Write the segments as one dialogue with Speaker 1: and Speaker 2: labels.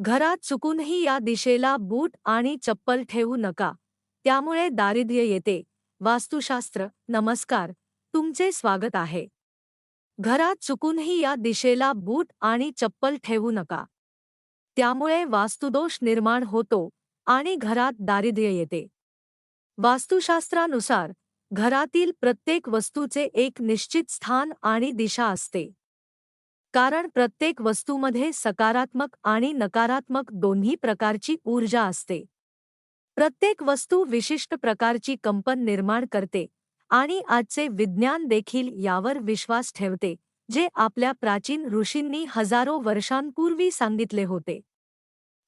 Speaker 1: घरात चुकूनही या दिशेला बूट आणि चप्पल ठेवू नका. त्यामुळे दारिद्र्य येते. वास्तुशास्त्र नमस्कार. तुमचे स्वागत आहे. घरात चुकूनही या दिशेला बूट आणि चप्पल ठेवू नका. त्यामुळे वास्तुदोष निर्माण होतो आणि घरात दारिद्र्य येते. वास्तुशास्त्रानुसार घरातील प्रत्येक वस्तूचे एक निश्चित स्थान आणि दिशा असते. कारण प्रत्येक वस्तूमध्ये सकारात्मक आणि नकारात्मक दोन्ही प्रकारची ऊर्जा असते. प्रत्येक वस्तू विशिष्ट प्रकारची कंपन निर्माण करते आणि आजचे विज्ञान देखील यावर विश्वास ठेवते जे आपल्या प्राचीन ऋषींनी हजारो वर्षांपूर्वी सांगितले होते.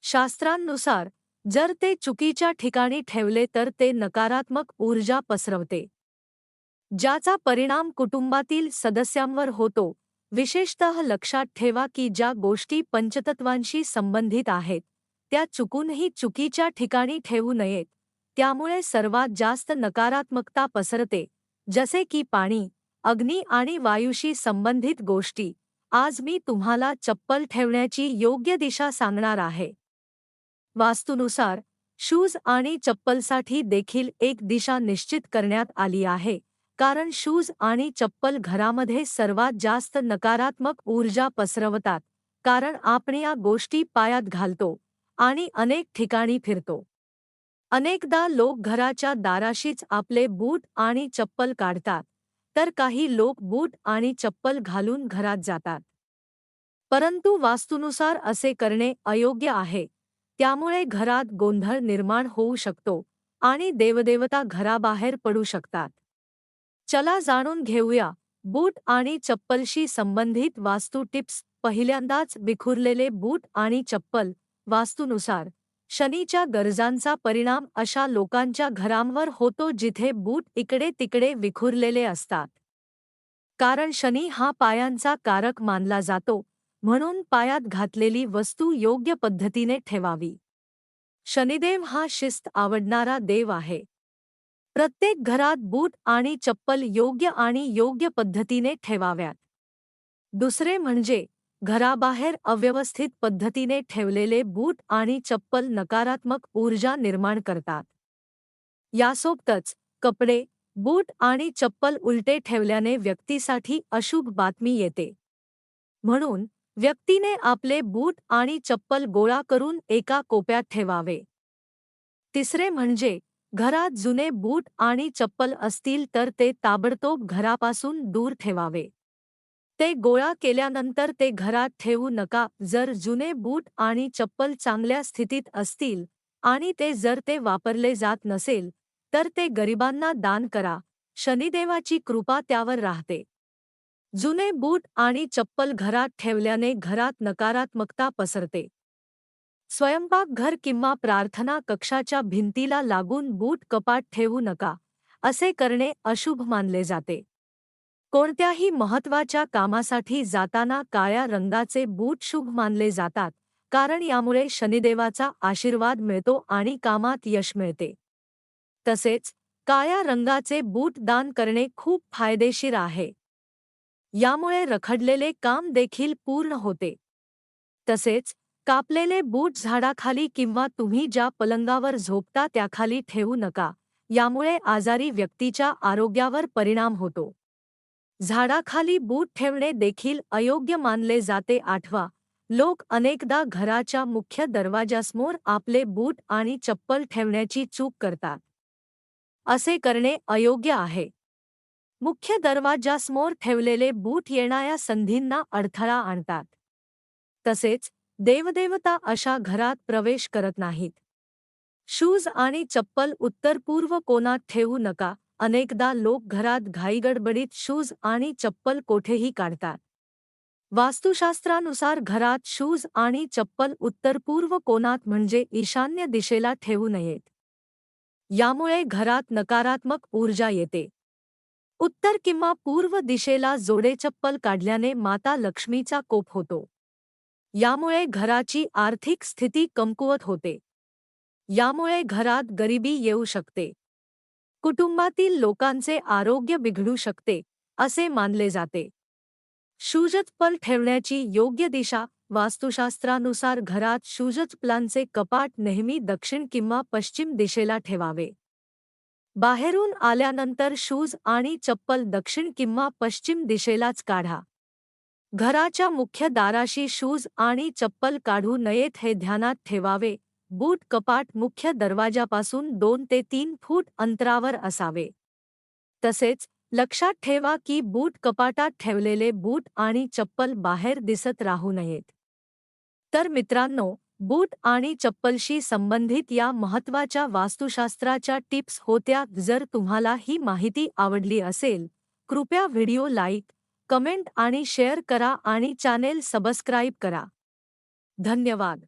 Speaker 1: शास्त्रांनुसार जर ते चुकीच्या ठिकाणी ठेवले तर ते नकारात्मक ऊर्जा पसरवते. ज्याचा परिणाम कुटुंबातील सदस्यांवर होतो विशेषतः लक्षात ठेवा की ज्या गोष्टी पंचतत्वांशी संबंधित आहेत त्या चुकूनही चुकीच्या ठिकाणी ठेवू नयेत. त्यामुळे सर्वात जास्त नकारात्मकता पसरते जसे की पाणी अग्नी आणि वायूशी संबंधित गोष्टी. आज मी तुम्हाला चप्पल ठेवण्याची योग्य दिशा सांगणार आहे. वास्तूनुसार शूज आणि चप्पलसाठी देखील एक दिशा निश्चित करण्यात आली आहे. कारण शूज आणि चप्पल घरामध्ये सर्वात जास्त नकारात्मक ऊर्जा पसरवतात कारण आपण या गोष्टी पायात घालतो आणि अनेक ठिकाणी फिरतो. अनेकदा लोक घराच्या दाराशीच आपले बूट आणि चप्पल काढतात तर काही लोक बूट आणि चप्पल घालून घरात जातात. परंतु वास्तूनुसार असे करणे अयोग्य आहे त्यामुळे घरात गोंधळ निर्माण होऊ शकतो आणि देवदेवता घराबाहेर पडू शकतात. चला जाणून घेऊया बूट आणि चप्पलशी संबंधित वास्तू टिप्स. पहिल्यांदाच विखुरलेले बूट आणि चप्पल वास्तूनुसार. शनीच्या गरजांचा परिणाम अशा लोकांच्या घरांवर होतो जिथे बूट इकडे तिकडे विखुरलेले असतात. कारण शनी हा पायांचा कारक मानला जातो म्हणून पायात घातलेली वस्तू योग्य पद्धतीने ठेवावी. शनिदेव हा शिस्त आवडणारा देव आहे. प्रत्येक घरात बूट आणि चप्पल योग्य आणि योग्य पद्धतीने ठेवाव्यात. दुसरे म्हणजे घराबाहेर अव्यवस्थित पद्धतीने ठेवलेले बूट आणि चप्पल नकारात्मक ऊर्जा निर्माण करतात. यासोबतच कपडे बूट आणि चप्पल उलटे ठेवल्याने व्यक्तीसाठी अशुभ बातमी येते. म्हणून व्यक्तीने आपले बूट आणि चप्पल गोळा करून एका कोप्यात ठेवावे. तिसरे म्हणजे घरात जुने बूट आणि चप्पल असतील तर ते ताबडतोब घरापासून दूर ठेवावे. ते गोळा केल्यानंतर ते घरात ठेवू नका. जर जुने बूट आणि चप्पल चांगल्या स्थितीत असतील आणि ते जर ते वापरले जात नसेल तर ते गरिबांना दान करा. शनिदेवाची कृपा त्यावर राहते. जुने बूट आणि चप्पल घरात ठेवल्याने घरात नकारात्मकता पसरते. स्वयंपाकघर किंवा प्रार्थना कक्षाच्या भिंतीला लागून बूट कपाट ठेवू नका असे करणे अशुभ मानले जाते. कोणत्याही महत्त्वाच्या कामासाठी जाताना काळ्या रंगाचे बूट शुभ मानले जातात कारण यामुळे शनिदेवाचा आशीर्वाद मिळतो आणि कामात यश मिळते. तसेच काळ्या रंगाचे बूट दान करणे खूप फायदेशीर आहे. यामुळे रखडलेले काम देखील पूर्ण होते. तसेच कापलेले बूट झाडाखाली किंवा तुम्ही ज्या पलंगावर झोपता त्याखाली ठेवू नका. यामुळे आजारी व्यक्तीच्या आरोग्यावर परिणाम होतो. झाडाखाली बूट ठेवणे देखील अयोग्य मानले जाते. आठवा लोक अनेकदा घराच्या मुख्य दरवाजासमोर आपले बूट आणि चप्पल ठेवण्याची चूक करतात. असे करणे अयोग्य आहे. मुख्य दरवाजासमोर ठेवलेले बूट येणाऱ्या संधींना अडथळा आणतात. तसेच देवदेवता अशा घरात प्रवेश करत नाहीत. शूज आणि चप्पल उत्तर पूर्व कोणात ठेवू नका. अनेकदा लोक घरात घाईगडबडीत शूज आणि चप्पल कोठेही काढतात. वास्तुशास्त्रानुसार घरात शूज आणि चप्पल उत्तर पूर्व कोणात म्हणजे ईशान्य दिशेला ठेवू नयेत. यामुळे घरात नकारात्मक ऊर्जा येते. उत्तर किंवा पूर्व दिशेला जोडे चप्पल काढल्याने माता लक्ष्मीचा कोप होतो. यामुळे घराची आर्थिक स्थिती कमकुवत होते. यामुळे घरात गरिबी येऊ शकते. कुटुंबातील लोकांचे आरोग्य बिघडू शकते असे मानले जाते. शूजतपल ठेवण्याची योग्य दिशा वास्तुशास्त्रानुसार घरात शूजतपलांचे कपाट नेहमी दक्षिण किंवा पश्चिम दिशेला ठेवावे. बाहेरून आल्यानंतर शूज आणि चप्पल दक्षिण किंवा पश्चिम दिशेलाच काढा. घराच्या मुख्य दाराशी शूज आणि चप्पल काढू नयेत हे ध्यानात ठेवावे. बूट कपाट मुख्य दरवाजापासून दोन ते तीन फूट अंतरावर असावे. तसेच लक्षात ठेवा की बूट कपाटात ठेवलेले बूट आणि चप्पल बाहेर दिसत राहू नयेत. तर मित्रांनो बूट आणि चप्पलशी संबंधित या महत्त्वाच्या वास्तुशास्त्राच्या टिप्स होत्या जर तुम्हाला ही माहिती आवडली असेल कृपया व्हिडिओ लाईक कमेंट आणि शेअर करा आणि चॅनेल सबस्क्राईब करा. धन्यवाद.